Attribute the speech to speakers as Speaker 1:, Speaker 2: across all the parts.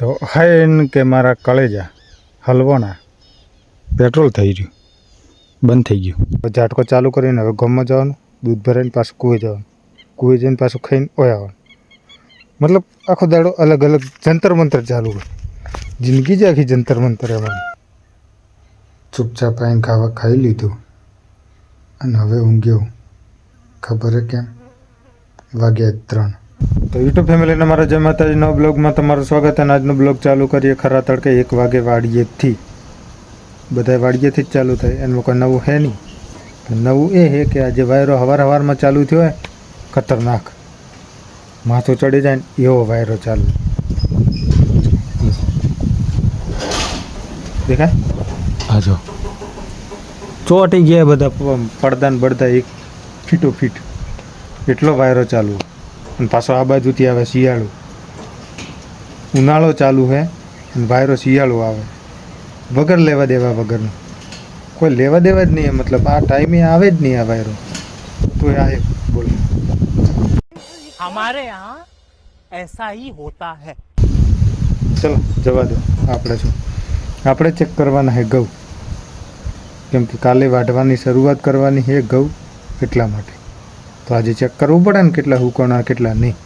Speaker 1: તો હાઈન કે મારા કળેજા હલવાના, પેટ્રોલ થઈ રહ્યું, બંધ થઈ ગયું. ઝાટકો ચાલુ કરીને હવે ગમમાં જવાનું, દૂધ ભરાઈને પાછું કૂવે જવાનું, કૂવે જઈને પાછું ખાઈને ઓય આવવાનું મતલબ આખો દાડો અલગ અલગ જંતર મંતર ચાલુ હોય. જિંદગી જ આખી જંતર મંતર એમાં ચૂપચાપ આવીને ખાવા ખાઈ લીધું અને હવે ઊંઘ્યો. ખબર કેમ? વાગ્યા ત્રણ. તો યુટ્યુબ ફેમિલીને મારા જય માતાજીનો બ્લોગમાં તમારું સ્વાગત અને આજનો બ્લોગ ચાલુ કરીએ. ખરા તડકે એક વાગે વાડીએથી. બધા વાડીએથી જ ચાલુ થાય. એનું કોઈ નવું હે નહીં. નવું એ છે કે આજે વાયરો હવાર હવારમાં ચાલુ થયો હોય ખતરનાક. માથું ચડી જાય ને એવો વાયરો ચાલુ. દેખાય? હાજો જો. ચોટી ગયા બધા પડદાન પડદા એક ફીટો ફીટ એટલો વાયરો ચાલુ. અને પાછો આ બાજુથી આવે શિયાળો ઉનાળો ચાલુ છે અને વાયરો શિયાળો આવે વગર લેવા દેવા વગરનું કોઈ લેવા દેવા જ નહીં મતલબ આ ટાઈમે આવે જ નહીં આ વાયરો તો આવે બોલો
Speaker 2: हमारे यहाँ ऐसा ही होता है
Speaker 1: ચલો જવા દો આપણે શું આપણે ચેક કરવાના છે ઘઉં કેમ કે કાલે વાઢવાની શરૂઆત કરવાની છે ઘઉં એટલા માટે તો આજે ચેક કરવું પડે ને કેટલા હુકોણા કેટલા નહીં.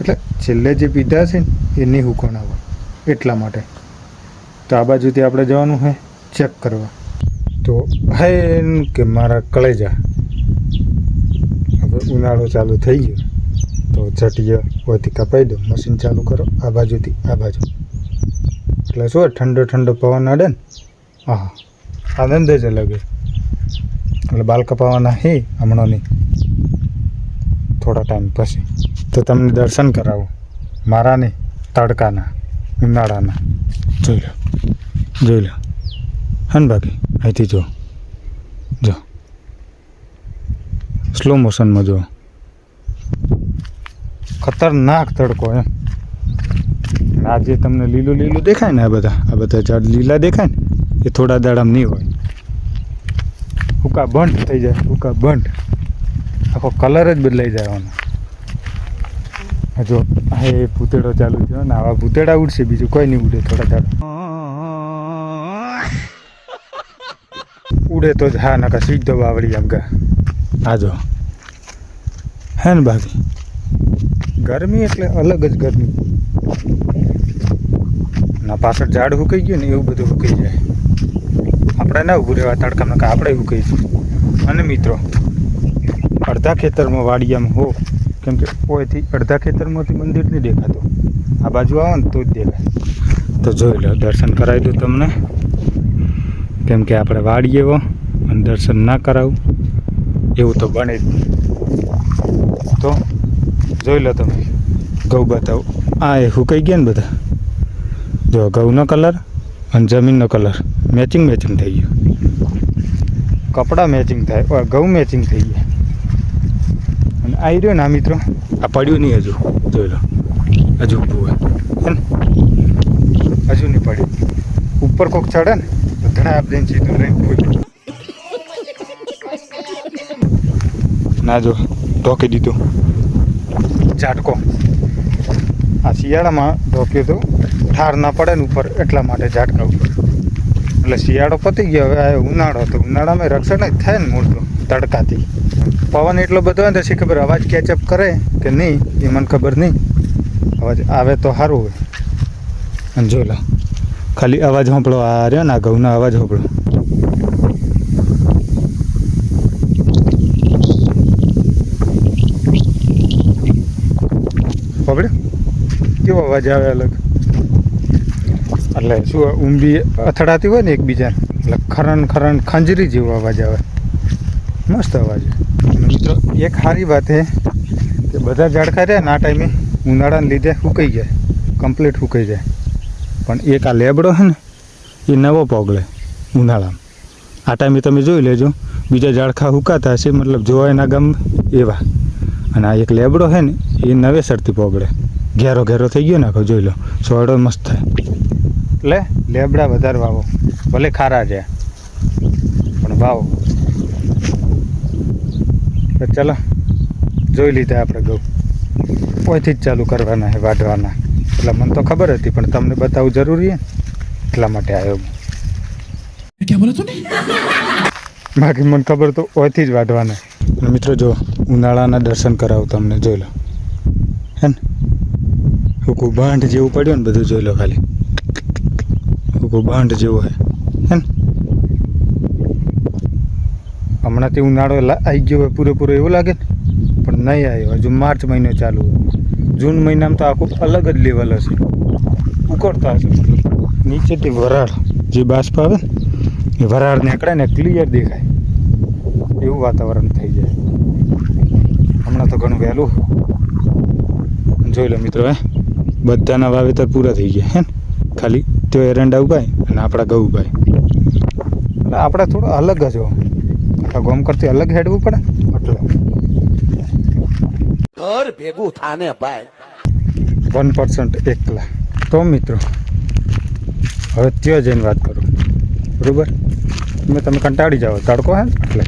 Speaker 1: એટલે છેલ્લે જે પીધા છે ને એ નહીં હુકોણા હોય એટલા માટે. તો આ બાજુથી આપણે જવાનું છે ચેક કરવા. તો હે કે મારા કળેજા હવે ઉનાળો ચાલુ થઈ ગયો. તો ઝટીએ ઓથી કપાઈ દો મશીન ચાલુ કરો, આ બાજુથી, આ બાજુ. એટલે શું ઠંડો ઠંડો પવન અડે ને? હા આનંદ જ અલગ એટલે બાલ કપાવાના હે હમણાં નહીં થોડા ટાઈમ પછી. તો તમને દર્શન કરાવું. મારા નહીં તડકાના, ઉનાળાના. જોઈ લો. જોઈ લો. હન બાકી, અહીંથી જો. જો. સ્લો મોશનમાં જો. ખતરનાક તડકો એમ. આજે તમને લીલું લીલું દેખાય ને આ બધા? આ બધા ઝાડ લીલા દેખાય ને, એ થોડા દાડામાં નહીં હોય. હુકા બંધ થઈ જાય, હુકા બંધ. આખો કલર જ બદલાઈ જવાનો. જો એ ભૂતેડો ચાલુ થયો ને આવા ભૂતેડા ઉડશે, બીજું કોઈ નહીં ઉડે થોડા થોડા ઉડે તો જ, હા નકા સીધો બાવળી આમ ગા હા જો. હે ને બાકી ગરમી એટલે અલગ જ ગરમી. ના, પાછળ ઝાડ હુકાઈ ગયું ને એવું બધું હુકાઈ જાય. આપણે ના ઊભું રહેવા તડકામાં કે આપણે હુકાઈ અને મિત્રો અડધા ખેતરમાં વાડિયામાં હો, કેમ કે ઓયથી અડધા ખેતરમાંથી મંદિર નહીં દેખાતું. આ બાજુ આવો ને તો જ દેખાય. તો જોઈ લો, દર્શન કરાવી દઉં તમને. કેમ કે આપણે વાડીએ હો, અને દર્શન ના કરાવું. એવું તો બને જ નહીં. તો જોઈ લો તમે, ઘઉં બતાવો. આ એ હુકાઈ ગયા ને બધા? જો ઘઉંનો કલર અને જમીનનો કલર. મેચિંગ મેચિંગ થઈ ગયો. કપડાં મેચિંગ થાય ઘઉં મેચિંગ થઈ ગયા. આવી રહ્યો ને આ મિત્રો? આ પડ્યું નહીં હજુ જોઈ લો. હજુ ઊભું હોય. હજુ નહીં પડ્યું. ઉપર કોક ચડે ને તો ધડા આપીને સીધું લઈને પૂછ્યું ના જો ઢોકી દીધું. ઝાટકો. આ શિયાળામાં ઢોક્યો તો ઠાર ના પડે ને ઉપર એટલા માટે ઝાટકા ઉપર. એટલે શિયાળો પતી ગયો, હવે ઉનાળો તો ઉનાળામાં રક્ષણ જ થાય ને મૂળ તો તડકાથી. પવન એટલો બધો હોય તો ખબર, અવાજ કેચઅપ કરે કે નહીં, એ મને ખબર નહીં. અવાજ આવે તો સારું હોય. અને જોઈ ખાલી અવાજ સાંભળો આ રહ્યો ને આ ઘઉંનો અવાજ સાંભળો પકડ્યો કેવો અવાજ આવે અલગ? એટલે શું ઊંબી અથડાતી હોય ને એકબીજાને, એટલે ખરણ ખરણ ખંજરી જેવો અવાજ આવે. મસ્ત અવાજ મિત્રો, એક સારી વાત છે કે બધા ઝાડખા રહ્યા ને આ ટાઈમે, ઉનાળાને લીધે સુકાઈ જાય, કમ્પ્લીટ સુકાઈ જાય. પણ એક આ લેબડો છે ને, એ નવો પોગળે ઉનાળામાં. આ ટાઈમે તમે જોઈ લેજો, બીજા ઝાડખા હુકાતા હશે, મતલબ જોવા એના ગમ એવા. અને આ એક લેબડો છે ને, એ નવેસરથી પોગળે. ઘેરો ઘેરો થઈ ગયો ને આખો, જોઈ લો. સોયડો મસ્ત થાય. એટલે લેબડા વધારે વાવો. ભલે ખારા છે. પણ વાવો. તો ચાલો જોઈ લીધા આપણે ગૌ. ઓયથી જ ચાલુ કરવાના હે વાઢવાના. એટલે મને તો ખબર હતી પણ તમને બતાવવું જરૂરી હે. એટલા માટે આવ્યો બાકી મને ખબર તો ઓયથી જ વાઢવાના અને મિત્રો જો ઉનાળાના દર્શન કરાવું તમને જોઈ લો. હે ને? બાંઠ જેવું પડ્યું ને બધું જોઈ લો ખાલી. હુકુ બાંધ જેવો હે હે હમણાંથી ઉનાળો આવી ગયો હોય પૂરેપૂરો એવું લાગે પણ નહીં આવ્યો. હજુ માર્ચ મહિનો ચાલુ હોય. જૂન મહિનામાં તો આખું અલગ જ લેવલ હશે. ઉકળતા હશે નીચેથી વરાળ જે બાષ્પ આવે એ વરાળ નીકળે ને ક્લિયર દેખાય. એવું વાતાવરણ થઈ જાય. હમણાં તો ઘણું વહેલું. જોઈ લો મિત્રો, હે? બધાના વાવેતર પૂરા થઈ ગયા. હે ખાલી તે એરંડા ઉગાય? અને આપણા ઘઉં ઉગાય. એટલે આપણે થોડું અલગ જ હો આખા ગોમ કરતી અલગ હેડવું પડે. એટલે.
Speaker 3: ઘર ભેગું થાને ભાઈ.
Speaker 1: વન પર્સન્ટ એકલા. તો મિત્રો હવે ત્યાં જઈને વાત કરું. બરાબર? મેં તમે કંટાળી જાઓ. તડકો હે એટલે.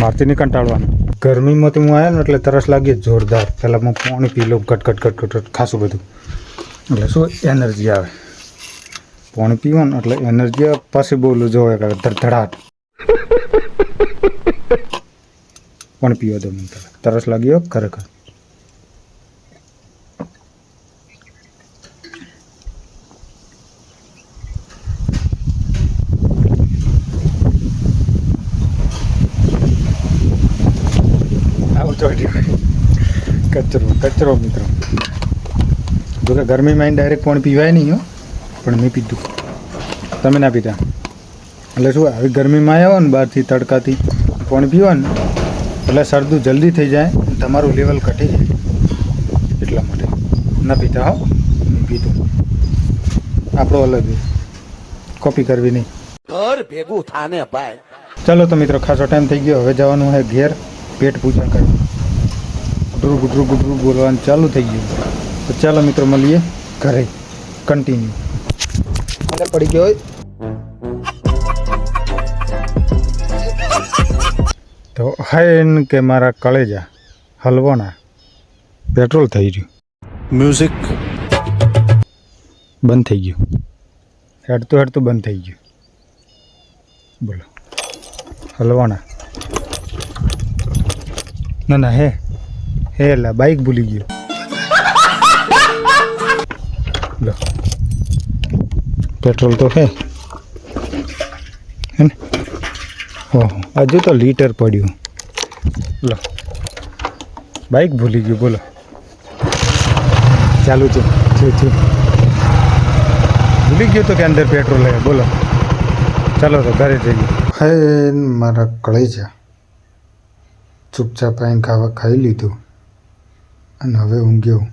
Speaker 1: મારતી નહીં કંટાળવાનું. ગરમીમાંથી હું આવ્યો ને એટલે તરસ લાગી જ જોરદાર. પહેલાં હું પાણી પી લઉં ઘટ કટ ઘટ ઘટ ખાસું બધું. એટલે શું? એનર્જી આવે. પાણી પીવાનું, એટલે એનર્જી આવે બોલું જોવે કે ધડધડાટ. પાણી પીવા દો મને તરસ લાગ્યો ખરેખર. કચરો કચરો મિત્રો. જો કે ગરમીમાં ડાયરેક્ટ પાણી પીવાય નહીં હો. પણ મેં પીધું. તમે ના પીતા એટલે શું આવી ગરમીમાં આવ્યો ને બહારથી તડકાથી પણ પીવો ને એટલે શરદું જલ્દી થઈ જાય તમારું લેવલ ઘટી જાય. એટલા માટે. ના પીતા હો મેં પીધું. આપણો અલગ કોપી કરવી નહીં.
Speaker 3: ઘર ભેગું થાને ભાઈ.
Speaker 1: ચાલો તો મિત્રો ખાસો ટાઈમ થઈ ગયો. હવે જવાનું છે ઘેર પેટ પૂજા કરવા. ગુટરું ગુટરું ગુટરું બોલવાનું ચાલુ થઈ ગયું. તો ચાલો મિત્રો મળીએ ઘરે. કન્ટિન્યુ અંદર પડી ગયો હોય. તો કે મારા કળેજા હલવાના પેટ્રોલ થઈ ગયું
Speaker 3: મ્યુઝિક.
Speaker 1: બંધ થઈ ગયું. હેડતું હેડતું બંધ થઈ ગયું. બોલો. હલવાના. ના ના હે. હે લા બાઇક ભૂલી ગયું. પેટ્રોલ તો હે હે ને? ઓહો, હજુ તો લીટર પડ્યું. લો. બાઈક ભૂલી ગયું, બોલો. ચાલુ છે છે છે ભૂલી ગયો તો કે અંદર પેટ્રોલ લે બોલો. ચાલો તો ઘરે જઈએ. હે, મારા કળેજા ચૂપચાપ આવીને ખાવા ખાઈ લીધું. અને હવે ઊંઘ્યો.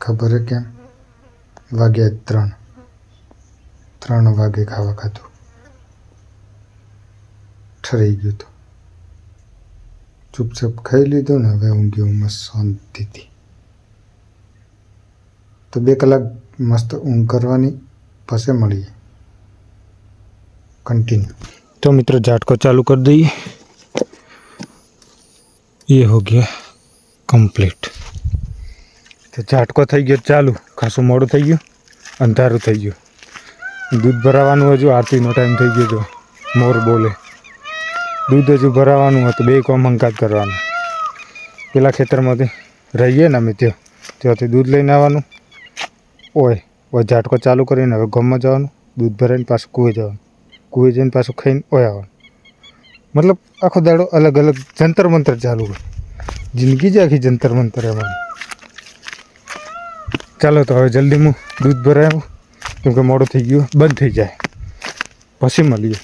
Speaker 1: ખબર કેમ? વાગ્યા ત્રણ. ત્રણ વાગે ખાવા ખાધું ઠરાઈ ગયું હતું ચૂપચાપ ખાઈ લીધું ને હવે ઊંઘ્યો મસ્ત શાંતિથી તો બે કલાક મસ્ત ઊંઘ કરવાની પછી મળીએ કન્ટિન્યુ તો મિત્રો ઝાટકો ચાલુ કરી દઈએ ये हो गया કમ્પ્લીટ તો ઝાટકો થઈ ગયો ચાલુ ખાસું મોડું થઈ ગયું અંધારું થઈ ગયું દૂધ ભરાવાનું હજુ આરતીનો ટાઈમ થઈ ગયો હતો મોર બોલે. દૂધ હજુ ભરાવાનું હતું, બે કોમ હંકાત કરવાનું. પેલા ખેતરમાંથી રહીએ ને અમે ત્યાં. ત્યાંથી દૂધ લઈને આવવાનું. ઓય ઓય ઝાટકો ચાલુ કરીને હવે ગમમાં જવાનું. દૂધ ભરાઈને પાછું કૂવે જવાનું. કૂવે જઈને પાછું ખાઈને ઓય આવવાનું. મતલબ આખો દાડો અલગ અલગ જંતર મંતર ચાલુ હોય. જિંદગી જ આખી જંતર મંતર એમાં. ચાલો તો હવે જલ્દી હું દૂધ ભરાયું કેમ કે મોડું થઈ ગયું બંધ થઈ જાય. પછી મળીએ.